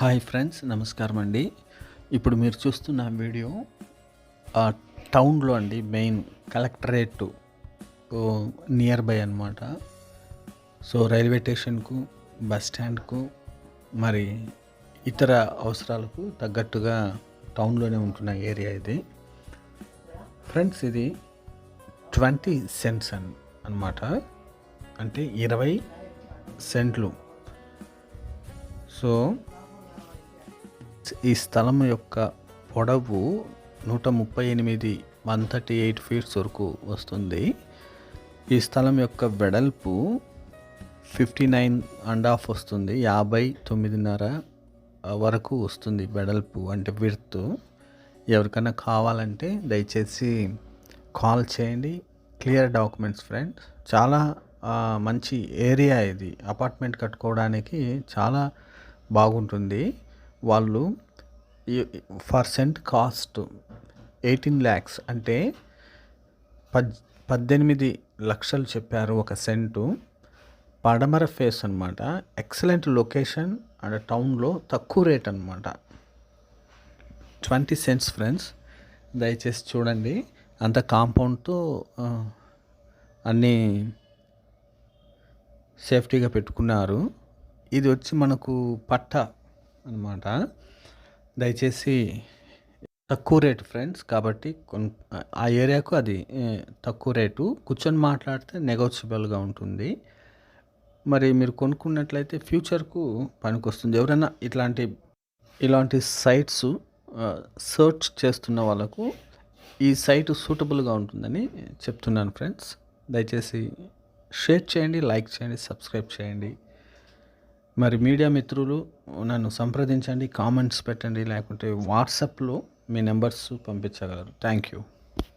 Hi friends నమస్కారం అండి. ఇప్పుడు మీరు చూస్తున్న వీడియో టౌన్లో అండి మెయిన్ కలెక్టరేట్ నియర్ బై అనమాట సో రైల్వే స్టేషన్కు బస్ స్టాండ్కు మరి ఇతర అవసరాలకు తగ్గట్టుగా టౌన్లోనే ఉంటున్న ఏరియా ఇది. ఫ్రెండ్స్ ఇది ట్వంటీ సెంట్స్ అన్ అనమాట అంటే ఇరవై సెంట్లు. సో ఈ స్థలం యొక్క పొడవు నూట ముప్పై ఎనిమిది వన్ థర్టీ ఎయిట్ ఫీట్స్ వరకు వస్తుంది. ఈ స్థలం యొక్క వెడల్పు ఫిఫ్టీ నైన్ అండ్ హాఫ్ వస్తుంది. యాభై తొమ్మిదిన్నర వరకు వస్తుంది వెడల్పు అంటే విర్త్ ఎవరికైనా కావాలంటే దయచేసి కాల్ చేయండి. Clear documents friends. చాలా మంచి ఏరియా ఇది. అపార్ట్మెంట్ కట్టుకోవడానికి చాలా బాగుంటుంది. వాళ్ళు పర్సెంట్ కాస్ట్ ఎయిటీన్ ల్యాక్స్ అంటే పద్ పద్దెనిమిది లక్షలు చెప్పారు ఒక సెంటు. పడమర ఫేస్ అనమాట ఎక్సలెంట్ లొకేషన్ అండ్ టౌన్లో తక్కువ రేట్ అనమాట ట్వంటీ సెంట్స్ ఫ్రెండ్స్ దయచేసి చూడండి. అంత కాంపౌండ్తో అన్నీ సేఫ్టీగా పెట్టుకున్నారు. ఇది వచ్చి మనకు పట్ట అనమాట దయచేసి తక్కువ రేటు ఫ్రెండ్స్ కాబట్టి కొన్ ఆ ఏరియాకు అది తక్కువ రేటు. కూర్చొని మాట్లాడితే నెగోషియబుల్గా ఉంటుంది. మరి మీరు కొనుక్కున్నట్లయితే ఫ్యూచర్కు పనికొస్తుంది. ఎవరైనా ఇట్లాంటి ఇలాంటి సైట్స్ సర్చ్ చేస్తున్న వాళ్ళకు ఈ సైట్ సూటబుల్గా ఉంటుందని చెప్తున్నాను ఫ్రెండ్స్. దయచేసి షేర్ చేయండి లైక్ చేయండి సబ్స్క్రైబ్ చేయండి. మరి మీడియా మిత్రులు నన్ను సంప్రదించండి కామెంట్స్ పెట్టండి లేకుంటే వాట్సాప్లో మీ నెంబర్స్ పంపించగలరు. Thank you